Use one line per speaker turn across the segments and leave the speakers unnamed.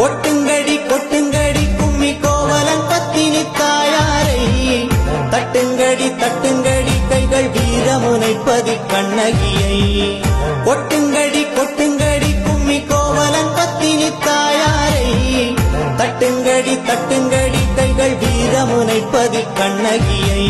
கொட்டுங்கடி கொட்டுங்கடி கும்மி கோவலன் பத்தினி தாயாரை. தட்டுங்கடி தட்டுங்கடி கைகள் வீரமுனைப்பதி கண்ணகியை கொட்டுங்கடி கொட்டுங்கடி கும்மி கோவலன் பத்தினி தாயாரை. தட்டுங்கடி தட்டுங்கடி கைகள் வீரமுனைப்பதி கண்ணகியை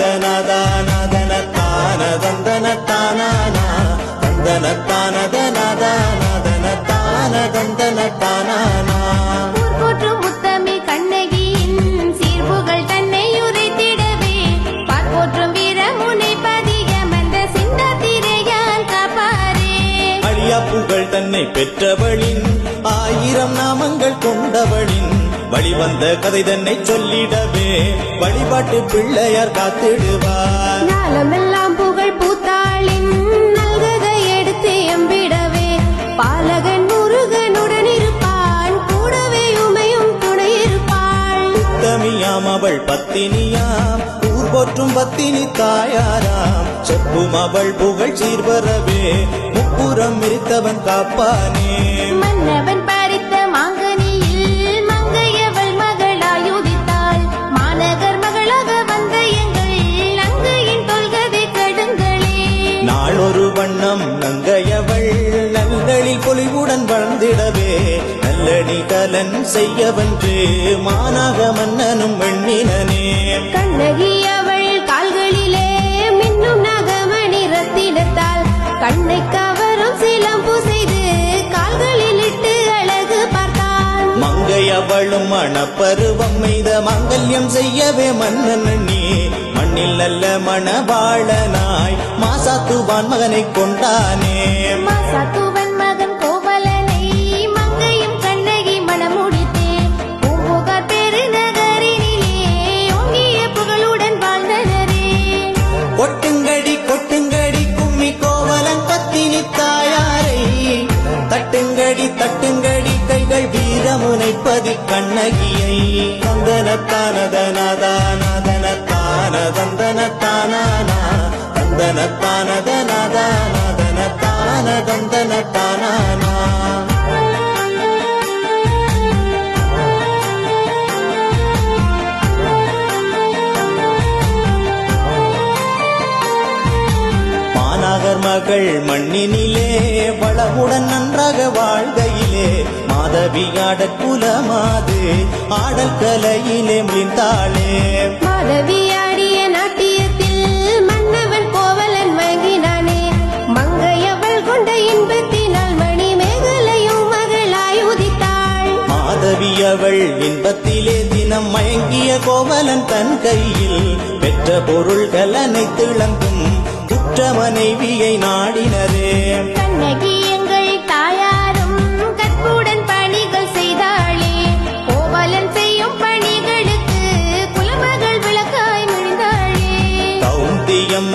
தானத நாதா நாதன தான தந்தன தானானா தந்தன தானத நாதா நாதன தான தந்தன தானானா
போற்றும் முத்தமி கண்ணகியின் சீர்புகள் தன்னை உரைத்திடவே. பார்ப்போற்றும் வீரமுனை பதிகம் அந்த சின்னத்திரையான் காப்பாரே
அழியா புகழ் தன்னை பெற்றவளின் ஆயிரம் நாமங்கள் கொண்டவளின் வழிவந்த கதை தன்னை சொல்லிடவே. வழிபாட்டு பிள்ளையார் காத்திடுவார்.
நாளமெல்லாம் புகழ் பூத்தாளின் நல்கதை எடுத்து எம்பிடவே. பாலகன் முருகனுடன் இருப்பான் கூடவே உமையும் துணை இருப்பாள்.
உத்தமியாம் அவள் பத்தினியாம் ஊர் போற்றும் பத்தினி தாயாராம். செப்பும் அவள் புகழ் சீர்வரவே. முப்புறம் இருத்தவன் காப்பானே. கலன் செய்யவன்று மானாக மன்னனும் வெண்ணினனே
கண்ணகி அவள் கால்களிலே மின்னும் நகமணி ரத்தினத்தால் கண்ணை கவரும் சிலம்பு செய்து கால்களில் இட்டு அழகு பார்த்தாள்.
மங்கை அவளும் மணப்பருவம் மெய்த மங்கல்யம் செய்யவே மன்னன் எண்ணி மண்ணில் நல்ல மணவாளனாய் மாசாத்துவான் மகனை கொண்டானே.
மாசாத்துவன்
தானத கண்ணகியை. நாதன தான தந்தன தானானா மாநகர் மகள் மண்ணினிலே வளமுடன் நன்றாக வாழ்கையிலே மாதவியாட குலமாது ஆடல் கலையிலே மிழ்ந்தாளே.
மாதவியாடிய நாட்டியத்தில் மன்னவன் கோவலன் மயங்கினானே மங்கையவள் கொண்ட இன்பத்தினால் மணி மேகலையும் மகளாய் உதித்தாள்.
மாதவி அவள் இன்பத்திலே தினம் மயங்கிய கோவலன் தன் கையில் பெற்ற பொருள்கள் அனைத்து இழந்தும் குற்ற மனைவியை நாடினரே.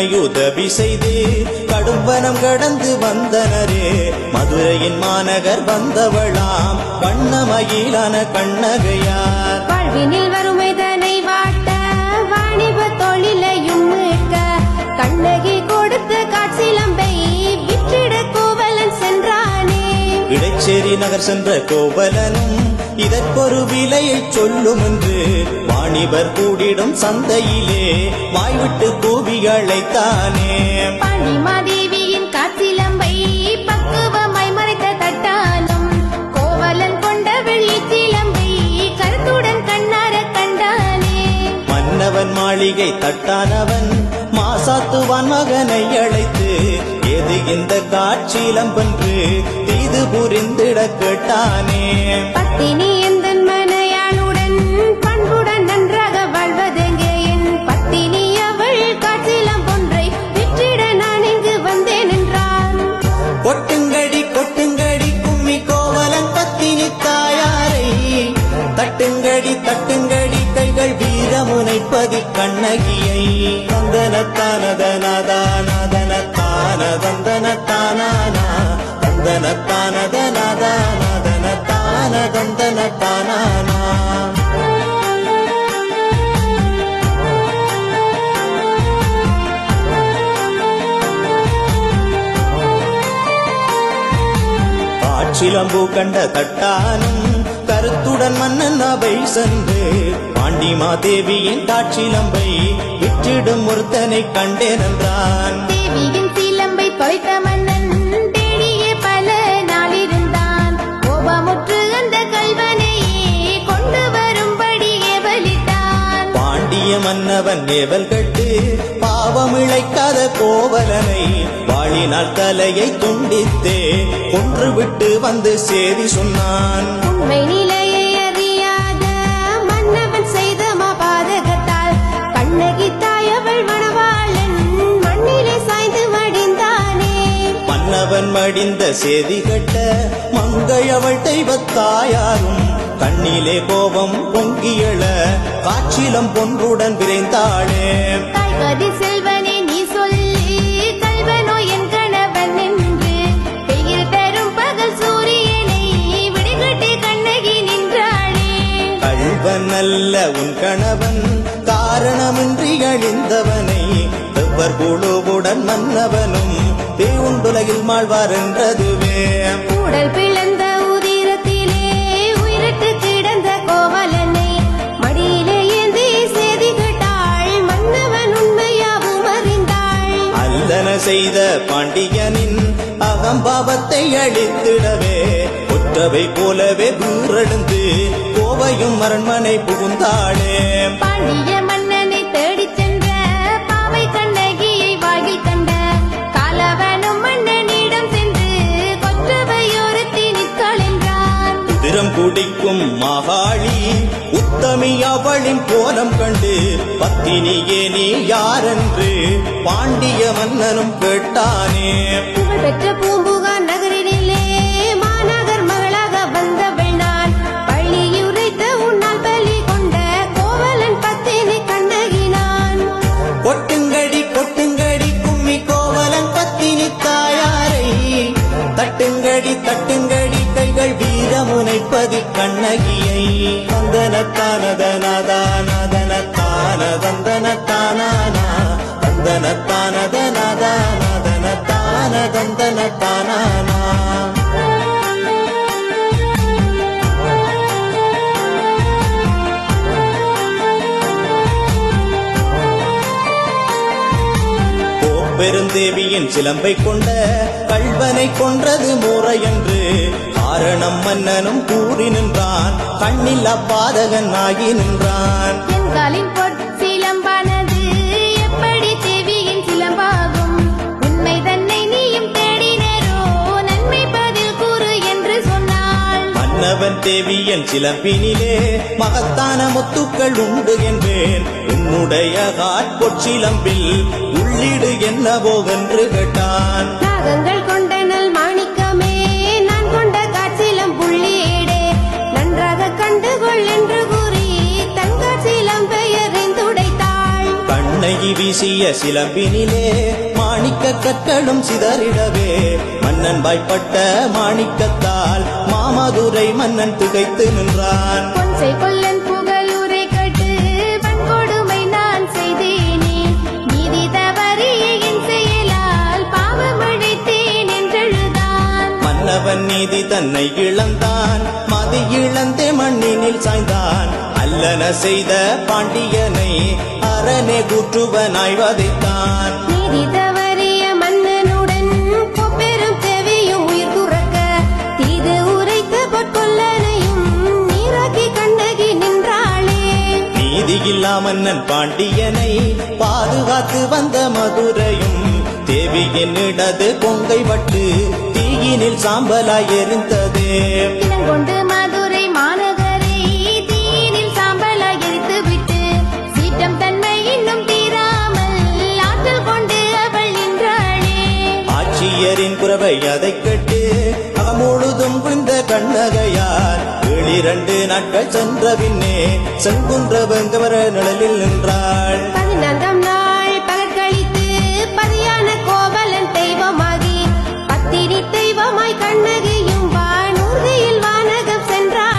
கௌந்தியம்மை உதவி செய்து. கடும்பனம் கடந்து வந்தனரே. மதுரையின் மாநகர் வந்தவளாம். வண்ணமயிலான கண்ணகையார்.
வாழ்வினில் வறுமைதனை வாட்ட வாணிப தொழிலையும் மீட்க கண்ணகி கொடுத்த காட்சிலம்பை விற்றிட கோவலன் சென்றானே.
இடைச்சேரி நகர் சென்ற கோவலனும் இதற்கொரு விலையை சொல்லும் என்று வாணிபர் கூடிடும் சந்தையிலே வாய்விட்டு கூவி அழைத்தானே
பாண்டிமாதேவியின் காட்சிலம்பை பக்குவமாய் மறைத்த தட்டானும் கோவலன் கொண்ட வெள்ளி சிலம்பை கருத்துடன் கண்ணார கண்டானே.
மன்னவன் மாளிகை தட்டானவன் மாசாத்துவான் மகனை அழைத்து எது இந்த காட்சியிலம்பென்று தீது புரிந்திட கேட்டானே
பத்தினி எந்தன் மனையாளுடன் பண்புடன் நன்றாக வாழ்வதெங்கே? என் பத்தினி அவள் காற்றிலம் ஒன்றை விற்றிட நான் இங்கு வந்தேன் என்றான்
கொட்டுங்கடி கொட்டுங்கடி கும்மி கோவலன் பத்தினி தாயாரை. தட்டுங்கடி தட்டுங்கடி கைகள் வீரமுனைப்பதி கண்ணகியை. தந்தன சிலம்பு கண்ட தட்டானும் கருத்துடன் மன்னன் அவை சென்று பாண்டிமா தேவியின் காற்றிலம்பை விற்றிடும் ஒருத்தனை கண்டேன் என்றான்.
தேவியின் சிலம்பை தொலைத்த
மன்னவன் ஏவல் கட்டு. பாவம் இழைக்காத கோவலனை வாழினால் தலையை துண்டித்தே கொன்றுவிட்டு வந்து சேதி சொன்னான்.
உண்மை நிலையை அறியாத மன்னவன் செய்த மாபாதகத்தால் கண்ணகி தாய் அவள் மணவாளன் மண்ணிலே சாய்ந்து மடிந்தானே.
மன்னவன் மடிந்த சேதி கட்ட மங்கை அவள் தெய்வத்தாயாரும் கண்ணிலே கோபம் பொங்கியள காற்றிலம் பொன்றுடன் விரைந்தாளே.
செல்வனே நீ சொல்லி கல்வனோ என் கணவன் என்று வெயில் தரும் பகல் சூரியனை விடுகட்டி கண்ணகி நின்றாளே.
கள்வன் அல்ல உன் கணவன் காரணமின்றி அழிந்தவனை எவ்வர் குழுவுடன் மன்னவனும் தேவுண்டுலகில் மாழ்வார் என்றதுவே.
உடல் செய்த
பாண்டியனின் அகம்பாவத்தை அழித்திடவே ஒற்றவை போலவே வீரெழுந்து கோவையும் அரண்மனை புகுந்தாளே.
பாண்டிய மன்னனை தேடிச் சென்ற பாவை கண்ணகியை வாயில் கண்ட காலவனும் மன்னனிடம் சென்று கொற்றவையொருத்தி நிற்கள் என்றான்.
உதிரம் குடிக்கும் மகாளி உத்தமி அவளின் கோலம் கண்டு பத்தினியே நீ யாரென்று பாண்டிய மன்னனும் கேட்டானே.
புகழ்பெற்ற பூம்புகார் நகரினிலே
கண்ணகியை வீரமுனைப்பதி கண்ணகியை தந்தனத்தானதனதானதனத்தானதந்தனத்தானானா தந்தனத்தானதனதானதனத்தானதந்தனத்தானானா பெருந்தேவியின் சிலம்பை கொண்ட கல்வனை கொன்றது முறையென்று காரணம் மன்னனும் கூறி நின்றான். கண்ணில் அப்பாதகன் ஆகி நின்றான்.
என் காலின் பொற்சிலம்பானது எப்படி தேவியின் சிலம்பாகும்? உண்மை தன்னை நீயும் தேடினரோ நன்மை பதில் கூறு என்று
மன்னவன் தேவியன் சிலம்பினிலே மகத்தான முத்துக்கள் உண்டு என்பேன். உன்னுடைய காட்பொற்சிலம்பில் உள்ளீடு என்னவோ என்று கேட்டான்.
நாகங்கள் கொண்ட
வீசிய சிலம்பினிலே மாணிக்க கற்களும் சிதறிடவே மன்னன் வாய்ப்பட்ட மாணிக்கத்தால் மாமதுரை மன்னன் திகைத்து நின்றான். மன்னவன் நீதி தன்னை இழந்தான் மதி இழந்தே மண்ணினில் சாய்ந்தான். அல்லன செய்த பாண்டியனை அரணே கூற்றுவனாய் வதைத்தான்
நீதி தவறிய மன்னனுடன் கொப்பெரும் தேவியும் உயிர் துறக்க தீது உரைத்த பொற்கொல்லனையும் நீராக்கி கண்ணகி நின்றாளே.
நீதியில்லா மன்னன் பாண்டியனை பாதுகாத்து வந்த மதுரையும் தேவியின் இடது கொங்கை வட்டு தீயினில் சாம்பலாய் எரிந்ததே.
இளங்கொண்டு
ஆட்சியரின் அதை கட்டு அகமுழுதும் விழுந்த கண்ணகையார். ஏழிரண்டு நாட்கள் சென்ற பின்னே செங்குன்ற வெங்கவர நிழலில் நின்றாள்.